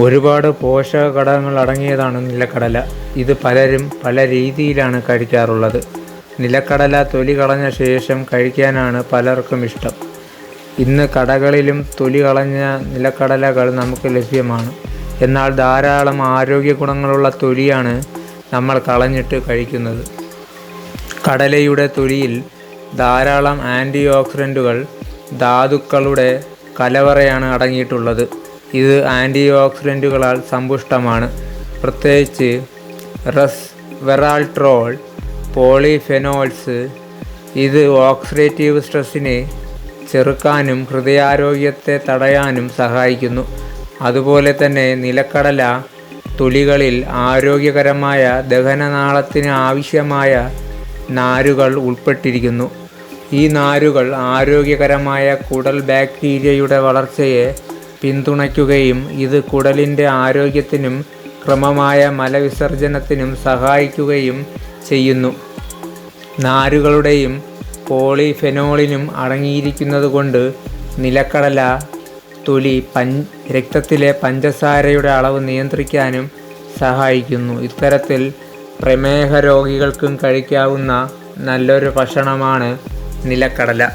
ഒരുപാട് പോഷക ഘടകങ്ങൾ അടങ്ങിയതാണ് നിലക്കടല. ഇത് പലരും പല രീതിയിലാണ് കഴിക്കാറുള്ളത്. നിലക്കടല തൊലി കളഞ്ഞ ശേഷം കഴിക്കാനാണ് പലർക്കും ഇഷ്ടം. ഇന്ന് കടകളിലും തൊലി കളഞ്ഞ നിലക്കടലകൾ നമുക്ക് ലഭ്യമാണ്. എന്നാൽ ധാരാളം ആരോഗ്യ ഗുണങ്ങളുള്ള തൊലിയാണ് നമ്മൾ കളഞ്ഞിട്ട് കഴിക്കുന്നത്. കടലയുടെ തൊലിയിൽ ധാരാളം ആന്റി ഓക്സിഡന്റുകൾ ധാതുക്കളുടെ കലവറയാണ് അടങ്ങിയിട്ടുള്ളത്. ഇത് ആന്റി ഓക്സിഡന്റുകളാൽ സമ്പുഷ്ടമാണ്. പ്രത്യേകിച്ച് റസ് വെറാൾട്രോൾ പോളിഫെനോൾസ്. ഇത് ഓക്സിഡേറ്റീവ് സ്ട്രെസ്സിനെ ചെറുക്കാനും ഹൃദയാരോഗ്യത്തെ തടയാനും സഹായിക്കുന്നു. അതുപോലെ തന്നെ നിലക്കടല തുളികളിൽ ആരോഗ്യകരമായ ദഹനനാളത്തിന് ആവശ്യമായ നാരുകൾ ഉൾപ്പെട്ടിരിക്കുന്നു. ഈ നാരുകൾ ആരോഗ്യകരമായ കുടൽ ബാക്ടീരിയയുടെ വളർച്ചയെ പിന്തുണയ്ക്കുകയും ഇത് കുടലിന്റെ ആരോഗ്യത്തിനും ക്രമമായ മലവിസർജനത്തിനും സഹായിക്കുകയും ചെയ്യുന്നു. നാരുകളുടെയും പോളിഫെനോളിനും അടങ്ങിയിരിക്കുന്നതുകൊണ്ട് നിലക്കടല തൊലി പൻ രക്തത്തിലെ പഞ്ചസാരയുടെ അളവ് നിയന്ത്രിക്കാനും സഹായിക്കുന്നു. ഇത്തരത്തിൽ പ്രമേഹ രോഗികൾക്കും കഴിക്കാവുന്ന നല്ലൊരു ഭക്ഷണമാണ് നിലക്കടല.